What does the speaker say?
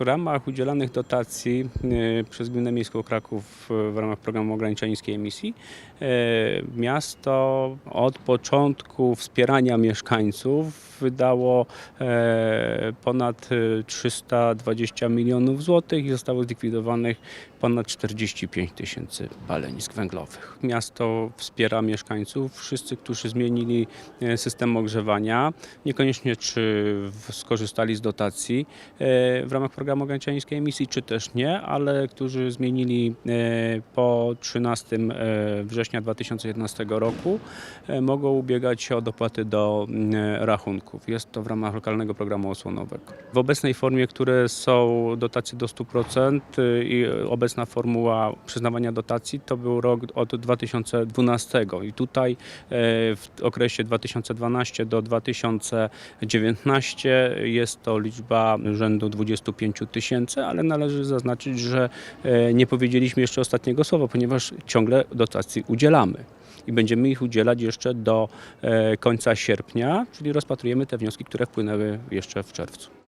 w ramach udzielanych dotacji e, przez Gminę Miejską Kraków w ramach programu ograniczenia niskiej emisji e, miasto od początku wspierania mieszkańców wydało e, ponad e, 320 milionów złotych i zostało zlikwidowanych ponad 45 tysięcy palenisk węglowych. Miasto wspiera mieszkańców, wszyscy, którzy zmienili system ogrzewania, niekoniecznie czy skorzystali z dotacji w ramach programu ograniczenia niskiej emisji, czy też nie, ale którzy zmienili e, po 13 e, września 2011 roku, e, mogą ubiegać się o dopłaty do rachunków. Jest to w ramach lokalnego programu osłonowego. W obecnej formie, które są dotacje do 100% y, i obecna formuła przyznawania dotacji to był rok od 2012 i tutaj w okresie 2012 do 2019 jest to liczba rzędu 25 tysięcy, ale należy zaznaczyć, że e, nie powiedzieliśmy jeszcze ostatniego słowa, ponieważ ciągle dotacji udzielamy. I będziemy ich udzielać jeszcze do e, końca sierpnia, czyli rozpatrujemy te wnioski, które wpłynęły jeszcze w czerwcu.